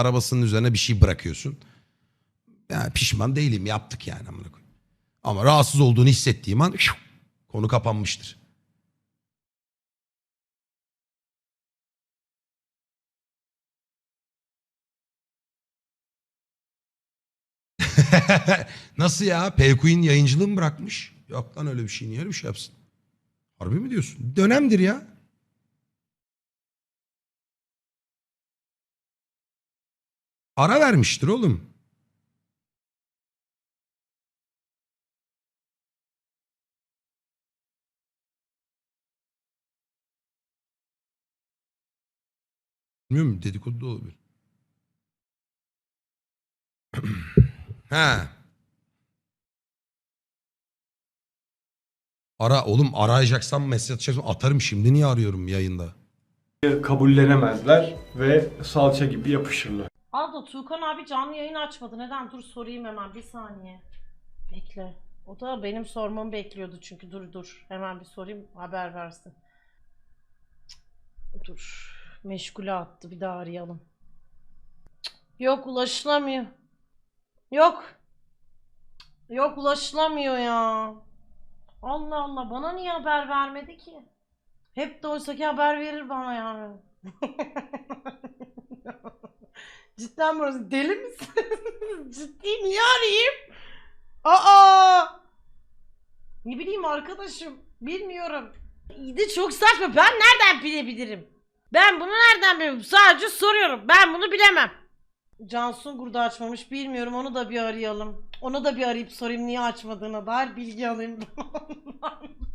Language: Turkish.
arabasının üzerine bir şey bırakıyorsun. Ya pişman değilim yaptık yani amına. Ama rahatsız olduğunu hissettiğim an şık, konu kapanmıştır. Nasıl ya? Payqueen yayıncılığı mı bırakmış? Yok lan öyle bir şey. Niye öyle bir şey yapsın? Harbi mi diyorsun? Dönemdir ya. Ara vermiştir oğlum. Bilmiyorum dedikodu da olabilir. He. Ara oğlum arayacaksam mesaj atacaksam atarım şimdi niye arıyorum yayında? kabullenemezler ve salça gibi yapışırlar. Aldo Tuğkan abi canlı yayın açmadı. Neden? Dur sorayım hemen bir saniye. Bekle. O da benim sormamı bekliyordu çünkü dur dur. Hemen bir sorayım haber versin. Dur. Meşgule attı bir daha arayalım. Yok ulaşılamıyor. Yok. Yok ulaşılamıyor ya. Allah Allah bana niye haber vermedi ki? Hep de oysa ki haber verir bana yani. Cidden burası deli misin? Ciddi niye arayayım? Aa! Ne bileyim arkadaşım. Bilmiyorum. İyi çok saçma. Ben nereden bilebilirim? Ben bunu nereden bilirim? Sadece soruyorum. Ben bunu bilemem. Cansun burada açmamış. Bilmiyorum. Onu da bir arayalım. Onu da bir arayıp sorayım niye açmadığına dair bilgi alayım.